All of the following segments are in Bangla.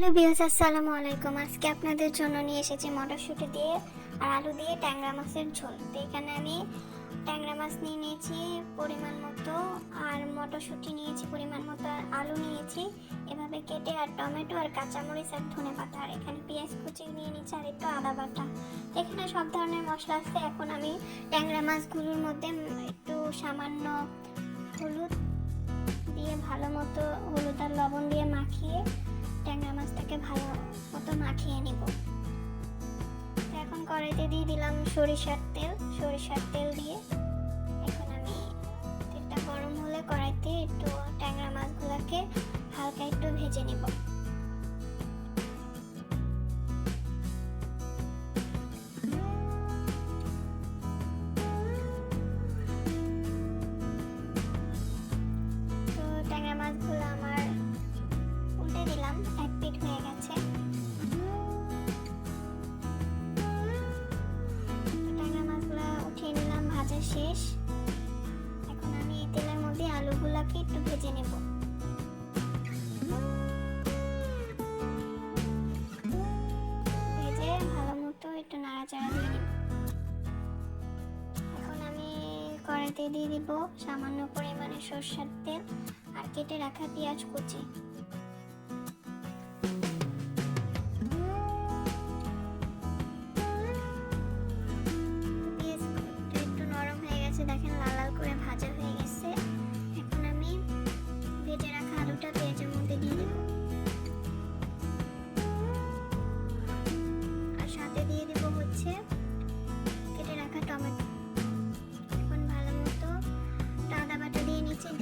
হ্যালো বিয়াস আসসালামু আলাইকুম। আজকে আপনাদের জন্য নিয়ে এসেছি মটরশুঁটি দিয়ে আর আলু দিয়ে ট্যাংরা মাছের ঝোল। তো এখানে আমি ট্যাংরা মাছ নিয়ে নিয়েছি পরিমাণ মতো, আর মটরশুঁটি নিয়েছি পরিমাণ মতো, আর আলু নিয়েছি। এভাবে কেটে আর টমেটো আর কাঁচামরিচ আর ধনে পাতা, আর এখানে পেঁয়াজ কুচি নিয়ে নিচ্ছি আর একটু আদা বাটা। এখানে সব ধরনের মশলা আছে। এখন আমি ট্যাংরা মাছগুলোর মধ্যে একটু সামান্য হলুদ দিয়ে ভালো মতো হলুদ আর লবণ দিয়ে মাখিয়ে ট্যাংরা মাছটাকে ভালো মতো মাখিয়ে নিব। এখন কড়াইতে দিয়ে দিলাম সরিষার তেল। সরিষার তেল দিয়ে আলুগুলোকে একটু ভেজে নেব। ভেজে ভালো মতো একটু নাড়াচাড়া দিয়ে এখন আমি কড়াইতে দিয়ে দিব সামান্য পরিমাণে সরষের তেল আর কেটে রাখা পেঁয়াজ কুচি।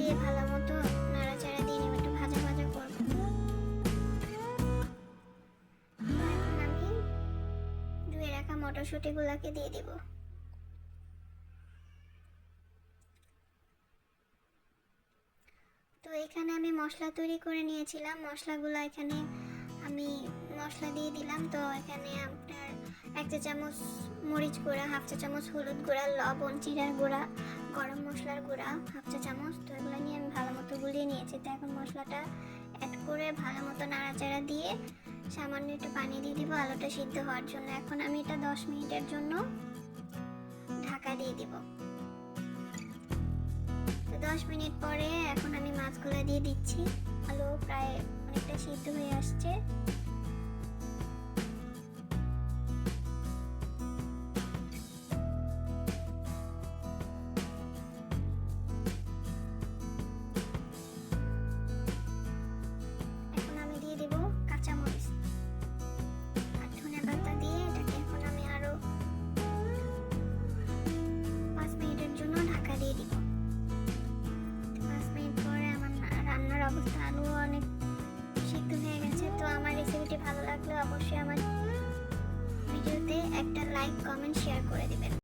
দিয়ে ভালো মতো নাড়াচাড়া দিয়ে নেব, একটু ভাজা ভাজা করব। আমি ধুয়ে রাখা মটরশুঁটিগুলোকে দিয়ে দিব। তো এখানে আমি মশলা তৈরি করে নিয়েছিলাম, মশলাগুলো এখানে আমি মশলা দিয়ে দিলাম। তো এখানে আপনার এক চা চামচ মরিচ গুঁড়া, হাফ চা চামচ হলুদ গুঁড়া, লবণ, জিরার গুঁড়া গরম মশলার গুঁড়া, হাফ চা চামচ, তো এগুলো নিয়ে আমি ভালো মতো গুলিয়ে নিয়েছি। তো এখন মশলাটা অ্যাড করে ভালো মতো নাড়াচাড়া দিয়ে সামান্য একটু পানি দিয়ে দিব, আলুটা সিদ্ধ হওয়ার জন্য। এখন আমি এটা দশ মিনিটের জন্য ঢাকা দিয়ে দিব। তো দশ মিনিট পরে এখন আমি মাছগুলো দিয়ে দিচ্ছি। আলু প্রায় অনেকটা সিদ্ধ হয়ে আসছে। রেসিপিটি ভালো লাগলে অবশ্যই আমার ভিডিওতে একটা লাইক কমেন্ট শেয়ার করে দিবেন।